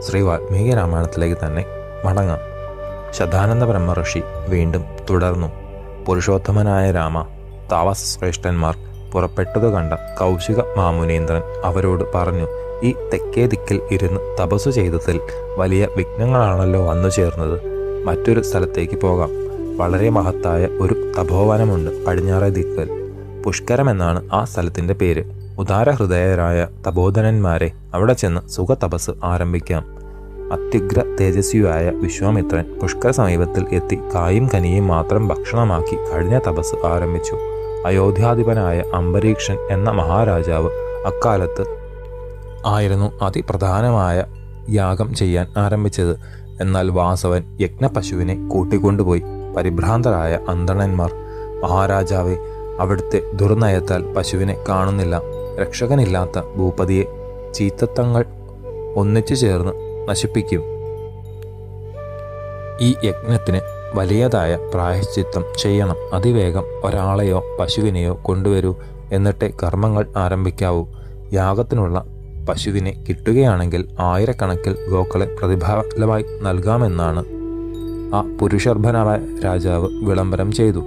ശ്രീ വാൽമീകി രാമായണത്തിലേക്ക് തന്നെ മടങ്ങാം. ശതാനന്ദ ബ്രഹ്മഋഷി വീണ്ടും തുടർന്നു. പുരുഷോത്തമനായ രാമ താപസശ്രേഷ്ഠന്മാർ പുറപ്പെട്ടത് കണ്ട കൗശിക മാമുനീന്ദ്രൻ അവരോട് പറഞ്ഞു ഈ തെക്കേ ദിക്കിൽ ഇരുന്ന് തപസ്സു ചെയ്തതിൽ വലിയ വിഘ്നങ്ങളാണല്ലോ വന്നു ചേർന്നത്. മറ്റൊരു സ്ഥലത്തേക്ക് പോകാം. വളരെ മഹത്തായ ഒരു തപോവനമുണ്ട് പടിഞ്ഞാറേ ദിക്കിൽ. പുഷ്കരം എന്നാണ് ആ സ്ഥലത്തിന്റെ പേര്. ഉദാരഹൃദയരായ തപോധനന്മാരെ അവിടെ ചെന്ന് സുഖതപസ് ആരംഭിക്കാം. അത്യുഗ്ര തേജസ്വിയായ വിശ്വാമിത്രൻ പുഷ്കര സമീപത്തിൽ എത്തി കായും കനിയും മാത്രം ഭക്ഷണമാക്കി കഴിഞ്ഞ തപസ് ആരംഭിച്ചു. അയോധ്യാധിപനായ അംബരീക്ഷൻ എന്ന മഹാരാജാവ് അക്കാലത്ത് ആയിരുന്നു അതിപ്രധാനമായ യാഗം ചെയ്യാൻ ആരംഭിച്ചത്. എന്നാൽ വാസവൻ യജ്ഞപശുവിനെ കൂട്ടിക്കൊണ്ടുപോയി. പരിഭ്രാന്തരായ അന്തണന്മാർ മഹാരാജാവെ അവിടുത്തെ ദുർനയത്താൽ പശുവിനെ കാണുന്നില്ല. രക്ഷകനില്ലാത്ത ഭൂപതിയെ ചീത്തത്തങ്ങൾ ഒന്നിച്ചു ചേർന്ന് നശിപ്പിക്കും. ഈ യജ്ഞത്തിന് വലിയതായ പ്രായശ്ചിത്തം ചെയ്യണം. അതിവേഗം ഒരാളെയോ പശുവിനെയോ കൊണ്ടുവരൂ എന്നിട്ടേ കർമ്മങ്ങൾ ആരംഭിക്കാവൂ. യാഗത്തിനുള്ള പശുവിനെ കിട്ടുകയാണെങ്കിൽ ആയിരക്കണക്കിൽ ഗോക്കളെ പ്രതിഫലമായി നൽകാമെന്നാണ് ആ പുരുഷർഭനായ രാജാവ് വിളംബരം ചെയ്തു.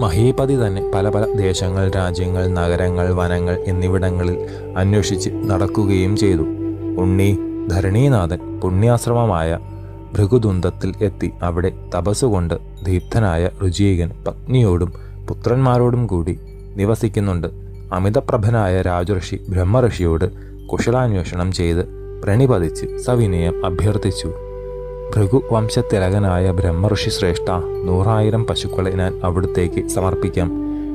മഹീപതി തന്നെ പല പല ദേശങ്ങൾ രാജ്യങ്ങൾ നഗരങ്ങൾ വനങ്ങൾ എന്നിവിടങ്ങളിൽ അന്വേഷിച്ച് നടക്കുകയും ചെയ്തു. ഉണ്ണി ധരണീനാഥൻ പുണ്യാശ്രമമായ ഭൃഗുദുന്തത്തിൽ എത്തി അവിടെ തപസ്സുകൊണ്ട് ദീപ്തനായ രുചീകൻ പത്നിയോടും പുത്രന്മാരോടും കൂടി നിവസിക്കുന്നുണ്ട്. അമിതപ്രഭനായ രാജഋഷി ബ്രഹ്മഋഷിയോട് കുശലാന്വേഷണം ചെയ്ത് പ്രണിപതിച്ച് സവിനയം അഭ്യർത്ഥിച്ചു. ഭൃഗു ബ്രഹ്മ ബ്രഹ്മഋഷി ശ്രേഷ്ഠ നൂറായിരം പശുക്കളെ ഞാൻ അവിടുത്തേക്ക് സമർപ്പിക്കാം.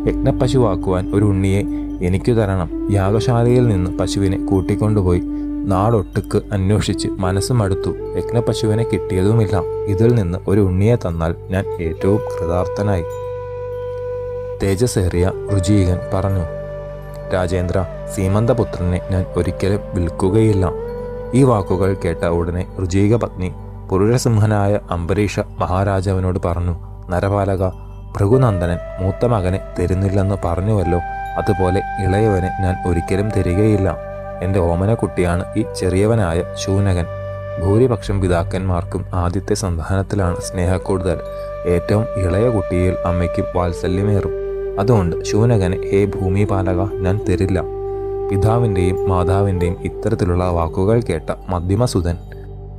യജ്ഞപ്പശുവാക്കുവാൻ ഒരു ഉണ്ണിയെ എനിക്കു തരണം. യാഗശാലയിൽ നിന്ന് പശുവിനെ കൂട്ടിക്കൊണ്ടുപോയി നാടൊട്ടുക്ക് അന്വേഷിച്ച് മനസ്സും അടുത്തു. യജ്ഞപശുവിനെ കിട്ടിയതുമില്ല. ഇതിൽ നിന്ന് ഒരു ഉണ്ണിയെ തന്നാൽ ഞാൻ ഏറ്റവും കൃതാർത്ഥനായി. തേജസേറിയ രുചീകൻ പറഞ്ഞു രാജേന്ദ്ര സീമന്തപുത്രനെ ഞാൻ ഒരിക്കലും വിൽക്കുകയില്ല. ഈ വാക്കുകൾ കേട്ട ഉടനെ രുചീക പത്നി പുരുഷസിംഹനായ അംബരീഷ മഹാരാജാവിനോട് പറഞ്ഞു നരപാലക ഭൃഗുനന്ദനൻ മൂത്ത മകനെ തരുന്നില്ലെന്ന് പറഞ്ഞുവല്ലോ. അതുപോലെ ഇളയവനെ ഞാൻ ഒരിക്കലും തരികയില്ല. എന്റെ ഓമനക്കുട്ടിയാണ് ഈ ചെറിയവനായ ശൂനകൻ. ഭൂരിപക്ഷം പിതാക്കന്മാർക്കും ആദ്യത്തെ സന്താനത്തിലാണ് സ്നേഹക്കൂടുതൽ ഏറ്റവും ഇളയ കുട്ടിയിൽ അമ്മയ്ക്കും വാത്സല്യമേറും. അതുകൊണ്ട് ശൂനകനെ ഹേ ഭൂമിപാലക ഞാൻ തരില്ല. പിതാവിന്റെയും മാതാവിന്റെയും ഇത്തരത്തിലുള്ള വാക്കുകൾ കേട്ട മധ്യമസുതൻ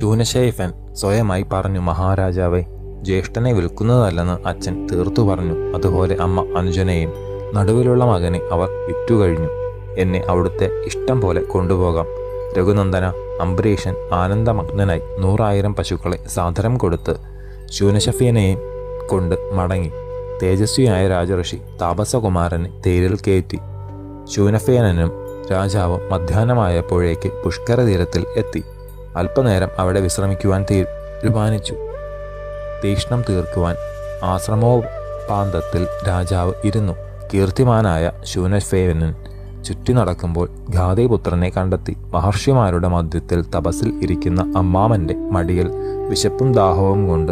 ശൂനശേഫൻ സ്വയമായി പറഞ്ഞു മഹാരാജാവേ ജ്യേഷ്ഠനെ വിൽക്കുന്നതല്ലെന്ന് അച്ഛൻ തീർത്തു പറഞ്ഞു. അതുപോലെ അമ്മ അനുജനെയും നടുവിലുള്ള മകനെ അവർ വിറ്റുകഴിഞ്ഞു. എന്നെ അവിടുത്തെ ഇഷ്ടം പോലെ കൊണ്ടുപോകാം. രഘുനന്ദന അംബരീഷൻ ആനന്ദമഗ്നനായി നൂറായിരം പശുക്കളെ സാദരം കൊടുത്ത് ശൂനശഫീനെയും കൊണ്ട് മടങ്ങി. തേജസ്വിയായ രാജഋഷി താപസകുമാരനെ തേരിൽ കയറ്റി. ശൂനഫേനനും രാജാവും മധ്യാഹ്നമായപ്പോഴേക്ക് പുഷ്കര തീരത്തിൽ എത്തി. അല്പനേരം അവിടെ വിശ്രമിക്കുവാൻ തീരുമാനിച്ചു. തീക്ഷ്ണം തീർക്കുവാൻ ആശ്രമോപാന്തത്തിൽ രാജാവ് ഇരുന്നു. കീർത്തിമാനായ ശൂനഫേവനൻ ചുറ്റി നടക്കുമ്പോൾ ഘാതീപുത്രനെ കണ്ടെത്തി. മഹർഷിമാരുടെ മധ്യത്തിൽ തപസ്സിൽ ഇരിക്കുന്ന അമ്മാമന്റെ മടിയിൽ വിശപ്പും ദാഹവും കൊണ്ട്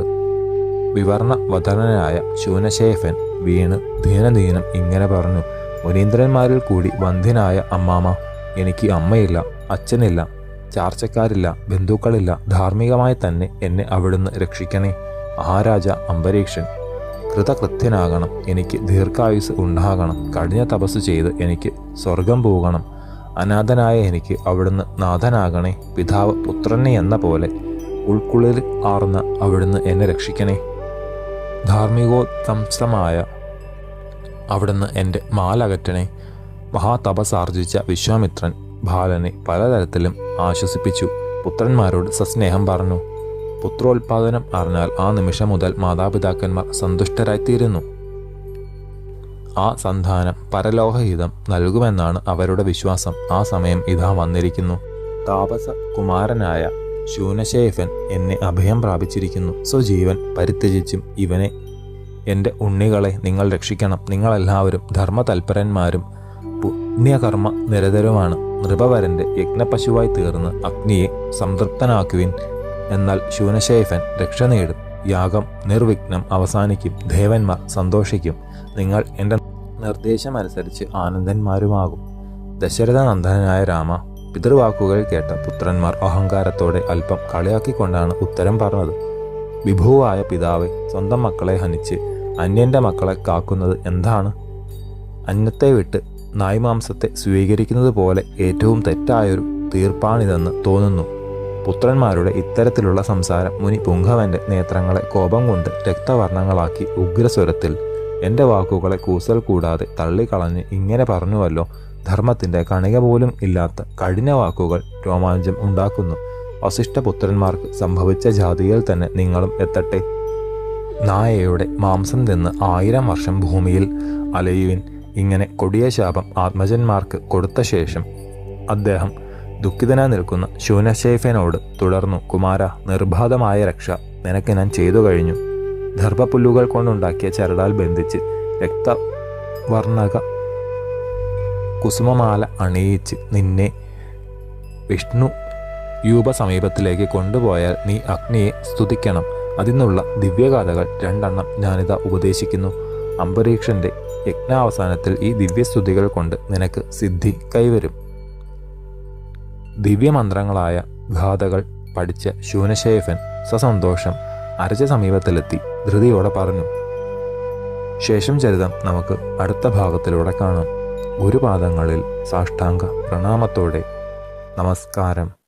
വിവർണ വധനനായ ശൂനശേഫൻ വീണ് ദീനദീനം ഇങ്ങനെ പറഞ്ഞു മുനീന്ദ്രന്മാരിൽ കൂടി വന്ധ്യനായ അമ്മാമ എനിക്ക് അമ്മയില്ല അച്ഛനില്ല ചാർച്ചക്കാരില്ല ബന്ധുക്കളില്ല ധാർമ്മികമായി തന്നെ എന്നെ അവിടുന്ന് രക്ഷിക്കണേ. മഹാരാജ അംബരീക്ഷൻ. കൃതകൃത്യനാകണം എനിക്ക് ദീർഘായുസ് ഉണ്ടാകണം. കഠിന തപസ് ചെയ്ത് എനിക്ക് സ്വർഗം പോകണം. അനാഥനായ എനിക്ക് അവിടുന്ന് നാഥനാകണേ. പിതാവ് പുത്രനെ എന്ന പോലെ ഉൾക്കുള്ളിൽ ആർന്ന അവിടുന്ന് എന്നെ രക്ഷിക്കണേ. ധാർമ്മികോത്തംസമായ അവിടുന്ന് എന്റെ മാലകറ്റണേ. മഹാതപസാർജിച്ച വിശ്വാമിത്രൻ ബാലനെ പലതരത്തിലും ആശ്വസിപ്പിച്ചു. പുത്രന്മാരോട് സസ്നേഹം പറഞ്ഞു. പുത്രോത്പാദനം അറിഞ്ഞാൽ ആ നിമിഷം മുതൽ മാതാപിതാക്കന്മാർ സന്തുഷ്ടരായിത്തീരുന്നു. ആ സന്താനം പരലോകഹിതം നൽകുമെന്നാണ് അവരുടെ വിശ്വാസം. ആ സമയം ഇതാ വന്നിരിക്കുന്നു. താപസ കുമാരനായ ശൂനശേഫൻ എന്നെ അഭയം പ്രാപിച്ചിരിക്കുന്നു. സ്വജീവൻ പരിത്യജിച്ചും ഇവനെ എന്റെ ഉണ്ണികളെ നിങ്ങൾ രക്ഷിക്കണം. നിങ്ങളെല്ലാവരും ധർമ്മതൽപരന്മാരും പുണ്യകർമ്മ നിരതരുമാണ്. നൃപവരന്റെ യജ്ഞപശുവായി തീർന്ന് അഗ്നിയെ സംതൃപ്തനാക്കുവിൻ. എന്നാൽ ശൂനശേഫൻ രക്ഷ നേടും. യാഗം നിർവിഘ്നം അവസാനിക്കും. ദേവന്മാർ സന്തോഷിക്കും. നിങ്ങൾ എന്റെ നിർദ്ദേശമനുസരിച്ച് ആനന്ദന്മാരുമാകും. ദശരഥ ദശരഥനന്ദനായ രാമ പിതൃവാക്കുകൾ കേട്ട പുത്രന്മാർ അഹങ്കാരത്തോടെ അല്പം കളിയാക്കിക്കൊണ്ടാണ് ഉത്തരം പറഞ്ഞത്. വിഭുവായ പിതാവ് സ്വന്തം മക്കളെ ഹനിച്ച് അന്യന്റെ മക്കളെ കാക്കുന്നത് എന്താണ്? അന്നത്തെ വിട്ട് നായ്മാംസത്തെ സ്വീകരിക്കുന്നത് പോലെ ഏറ്റവും തെറ്റായൊരു തീർപ്പാണിതെന്ന് തോന്നുന്നു. പുത്രന്മാരുടെ ഇത്തരത്തിലുള്ള സംസാരം മുനി പുങ്കവന്റെ നേത്രങ്ങളെ കോപം കൊണ്ട് രക്തവർണങ്ങളാക്കി ഉഗ്രസ്വരത്തിൽ എന്റെ വാക്കുകളെ കൂസൽ കൂടാതെ തള്ളിക്കളഞ്ഞ് ഇങ്ങനെ പറഞ്ഞുവല്ലോ. ധർമ്മത്തിന്റെ കണിക പോലും ഇല്ലാത്ത കഠിന വാക്കുകൾ രോമാഞ്ചം ഉണ്ടാക്കുന്നു. വസിഷ്ഠപുത്രന്മാർക്ക് സംഭവിച്ച ജാതിയിൽ തന്നെ നിങ്ങളും എത്തട്ടെ. നായയുടെ മാംസം തിന്ന് ആയിരം വർഷം ഭൂമിയിൽ അലയുവിൻ. ഇങ്ങനെ കൊടിയ ശാപം ആത്മജന്മാർക്ക് കൊടുത്ത ശേഷം അദ്ദേഹം ദുഃഖിതനായി നിൽക്കുന്ന ശൂനശേഫനോട് തുടർന്നു കുമാര നിർബാധമായ രക്ഷ നിനക്ക് ഞാൻ ചെയ്തു കഴിഞ്ഞു. ദർഭപ്പുല്ലുകൾ കൊണ്ടുണ്ടാക്കിയ ചരടാൽ ബന്ധിച്ച് രക്തവർണക കുസുമമാല അണിയിച്ച് നിന്നെ വിഷ്ണു യൂപ സമീപത്തിലേക്ക് കൊണ്ടുപോയാൽ നീ അഗ്നിയെ സ്തുതിക്കണം. അതിനുള്ള ദിവ്യഗാഥകൾ രണ്ടെണ്ണം ഞാനിതാ ഉപദേശിക്കുന്നു. അംബരീക്ഷന്റെ യജ്ഞാവസാനത്തിൽ ഈ ദിവ്യസ്തുതികൾ കൊണ്ട് നിനക്ക് സിദ്ധി കൈവരും. ദിവ്യമന്ത്രങ്ങളായ ഗാഥകൾ പഠിച്ച ശൂനശേഫൻ സസന്തോഷം അരച്ച സമീപത്തിലെത്തി ധൃതിയോടെ പറഞ്ഞു ശേഷം ചരിതം നമുക്ക് അടുത്ത ഭാഗത്തിലൂടെ കാണാം. ഒരു ഗുരുപാദങ്ങളിൽ സാഷ്ടാംഗ പ്രണാമത്തോടെ നമസ്കാരം.